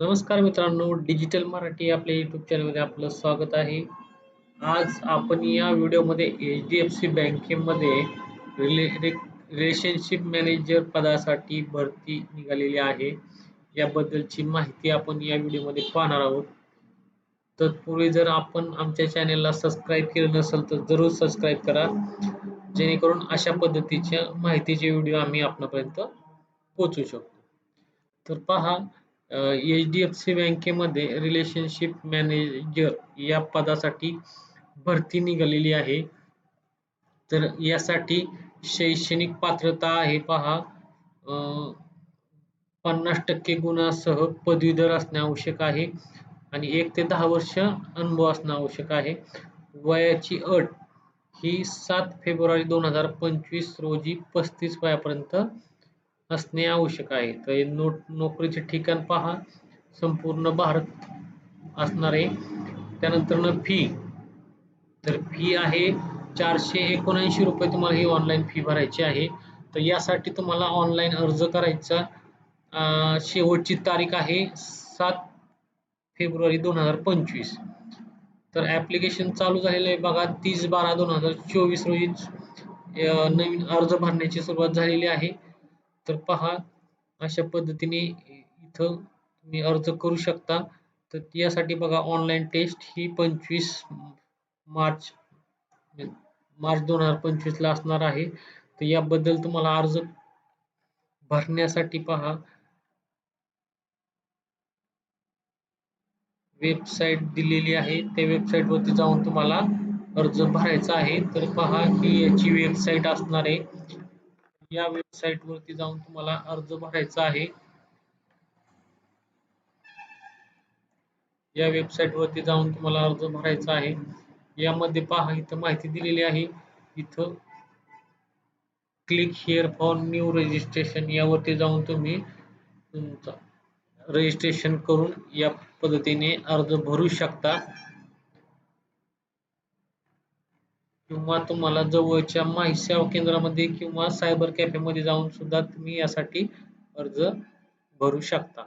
नमस्कार मित्रांनो डिजिटल मराठी आपल्या युट्यूब चॅनलमध्ये आपलं स्वागत आहे. आज आपण या व्हिडिओमध्ये एच डी एफ सी बँकेमध्ये रिले रे रिलेशनशिप मॅनेजर पदासाठी भरती निघालेली आहे. याबद्दलची माहिती आपण या व्हिडिओमध्ये पाहणार आहोत. तत्पूर्वी जर आपण आमच्या चॅनेलला सबस्क्राईब केलं नसेल तर जरूर सबस्क्राईब करा. जेणेकरून अशा पद्धतीच्या माहितीचे व्हिडिओ आम्ही आपणापर्यंत पोहोचू शकतो. तर पहा एच डी एफ सी बँकेमध्ये रिलेशनशिप मॅनेजर या पदासाठी भरती निघालेली आहे. तर यासाठी शैक्षणिक पात्रता आहे पहा. पन्नास टक्के गुणासह पदवीधर असणे आवश्यक आहे आणि एक ते दहा वर्ष अनुभव असणं आवश्यक आहे. वयाची अट ही सात फेब्रुवारी दोन हजार पंचवीस रोजी पस्तीस वयापर्यंत असणे आवश्यक आहे. तर नोट नोकरीचे ठिकाण पहा. संपूर्ण भारत असणार. आहे त्यानंतर फी तर फी आहे चारशे एकोणऐंशी रुपये तुम्हाला ही ऑनलाईन फी भरायची आहे. तर यासाठी तुम्हाला ऑनलाईन अर्ज करायचा. शेवटची तारीख आहे सात फेब्रुवारी दोन हजार पंचवीस. तर ॲप्लिकेशन चालू झालेलं आहे बघा तीस बारा दोन हजार चोवीस रोजी. नवीन अर्ज भरण्याची सुरुवात झालेली आहे. तर पहा अशा पद्धतीने इथं तुम्ही अर्ज करू शकता. तर यासाठी बघा ऑनलाईन टेस्ट ही पंचवीस मार्च मार्च दोन हजार पंचवीसला असणार आहे. तर याबद्दल तुम्हाला अर्ज भरण्यासाठी पहा. वेबसाईट दिलेली आहे. त्या वेबसाईटवरती जाऊन तुम्हाला अर्ज भरायचा आहे. तर पहा की याची वेबसाईट असणार आहे. या वेबसाईट वरती जाऊन तुम्हाला अर्ज भरायचा आहे. या वेबसाईट वरती जाऊन तुम्हाला अर्ज भरायचा आहे. यामध्ये पहा इथं माहिती दिलेली आहे. इथं click here for new registration यावरती जाऊन तुम्ही तुमचा रजिस्ट्रेशन करून या पद्धतीने अर्ज भरू शकता. किंवा तुम्हाला जवळच्या माहिती सेवा केंद्रामध्ये किंवा सायबर कॅफेमध्ये जाऊन सुद्धा तुम्ही यासाठी अर्ज भरू शकता.